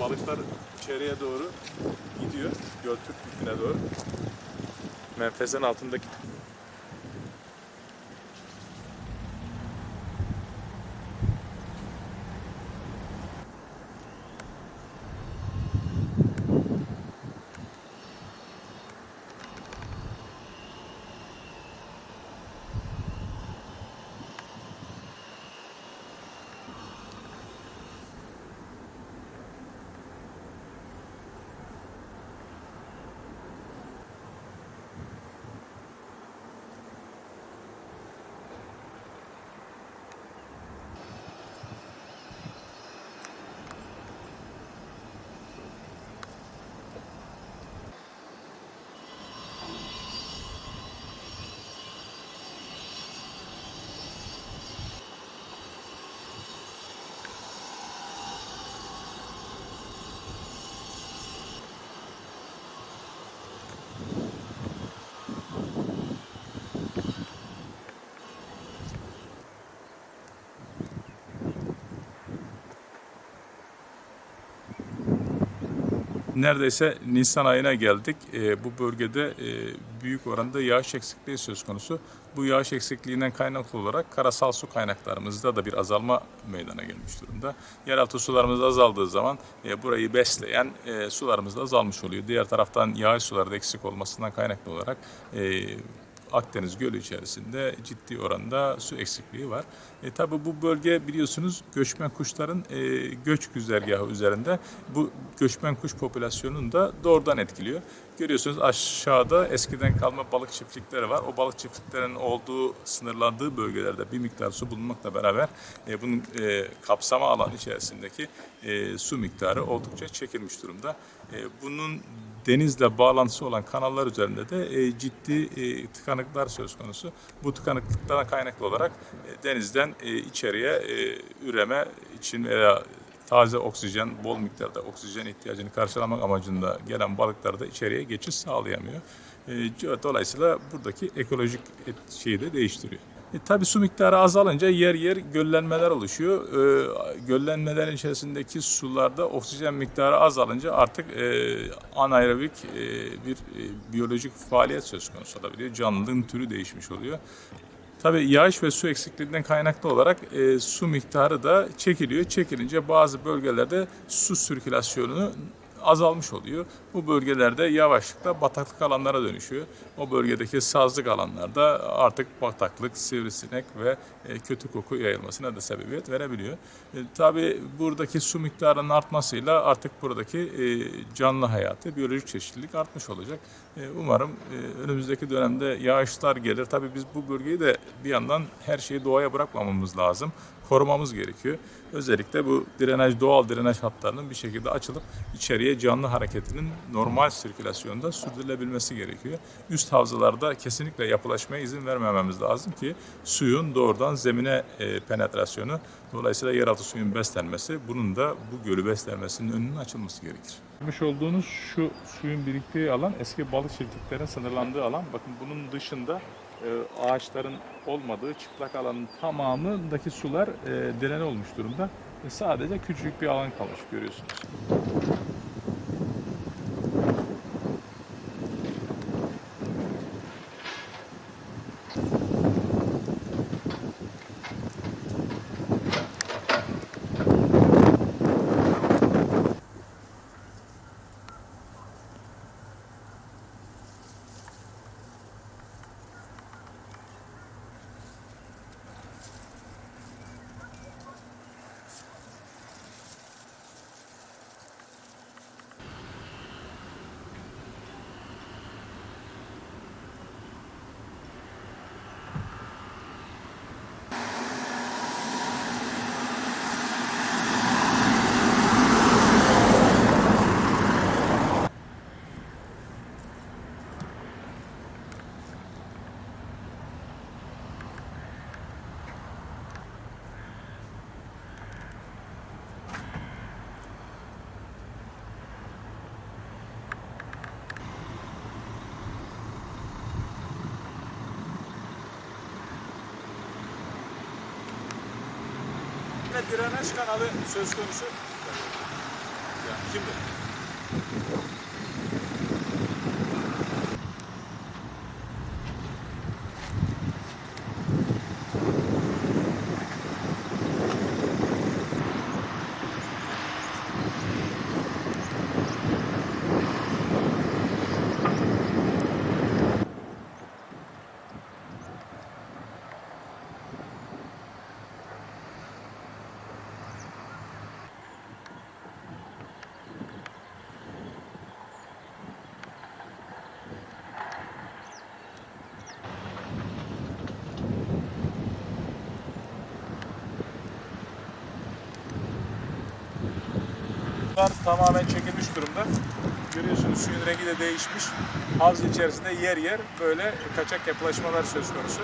balıklar içeriye doğru gidiyor. Göltürk büküne doğru. Menfezin altındaki neredeyse Nisan ayına geldik. Ee, bu bölgede e, büyük oranda yağış eksikliği söz konusu. Bu yağış eksikliğinden kaynaklı olarak karasal su kaynaklarımızda da bir azalma meydana gelmiş durumda. Yeraltı sularımız azaldığı zaman e, burayı besleyen e, sularımız da azalmış oluyor. Diğer taraftan yağış suları da eksik olmasından kaynaklı olarak e, Akdeniz Gölü içerisinde ciddi oranda su eksikliği var. E, tabii bu bölge biliyorsunuz göçmen kuşların e, göç güzergahı üzerinde. Bu göçmen kuş popülasyonunu da doğrudan etkiliyor. Görüyorsunuz aşağıda eskiden kalma balık çiftlikleri var. O balık çiftliklerinin olduğu, sınırlandığı bölgelerde bir miktar su bulunmakla beraber e, bunun e, kapsama alan içerisindeki e, su miktarı oldukça çekilmiş durumda. E, bunun denizle bağlantısı olan kanallar üzerinde de e, ciddi e, tıkanıklar söz konusu. Bu tıkanıklıklara kaynaklı olarak e, denizden e, içeriye e, üreme için veya taze oksijen, bol miktarda oksijen ihtiyacını karşılamak amacında gelen balıklar da içeriye geçiş sağlayamıyor. E, dolayısıyla buradaki ekolojik şeyi de değiştiriyor. E, tabii su miktarı azalınca yer yer göllenmeler oluşuyor. E, göllenmelerin içerisindeki sularda oksijen miktarı azalınca artık e, anaerobik e, bir e, biyolojik faaliyet söz konusu olabiliyor. Canlılığın türü değişmiş oluyor. Tabii yağış ve su eksikliğinden kaynaklı olarak e, su miktarı da çekiliyor. Çekilince bazı bölgelerde su sirkülasyonu azalmış oluyor. Bu bölgelerde yavaşlıkla bataklık alanlara dönüşüyor. O bölgedeki sazlık alanlarda artık bataklık, sivrisinek ve e, kötü koku yayılmasına da sebebiyet verebiliyor. E, tabii buradaki su miktarının artmasıyla artık buradaki e, canlı hayatı, biyolojik çeşitlilik artmış olacak. E, umarım e, önümüzdeki dönemde yağışlar gelir. Tabii biz bu bölgeyi de bir yandan her şeyi doğaya bırakmamamız lazım. Korumamız gerekiyor. Özellikle bu drenaj, doğal drenaj hatlarının bir şekilde açılıp içeriye canlı hareketinin normal sirkülasyonda sürdürülebilmesi gerekiyor. Üst havzalarda kesinlikle yapılaşmaya izin vermememiz lazım ki suyun doğrudan zemine e, penetrasyonu, dolayısıyla yeraltı suyun beslenmesi, bunun da bu gölü beslenmesinin önünün açılması gerekir. Görmüş olduğunuz şu suyun biriktiği alan eski balık çiftliklerinin sınırlandığı alan. Bakın bunun dışında e, ağaçların olmadığı çıplak alanın tamamındaki sular e, direne olmuş durumda. Ve sadece küçük bir alan kalmış görüyorsunuz. Drenaj kanalı söz konusu. Yani Kimdi? Sular tamamen çekilmiş durumda. Görüyorsunuz suyun rengi de değişmiş. Havz içerisinde yer yer böyle kaçak yapılaşmalar söz konusu.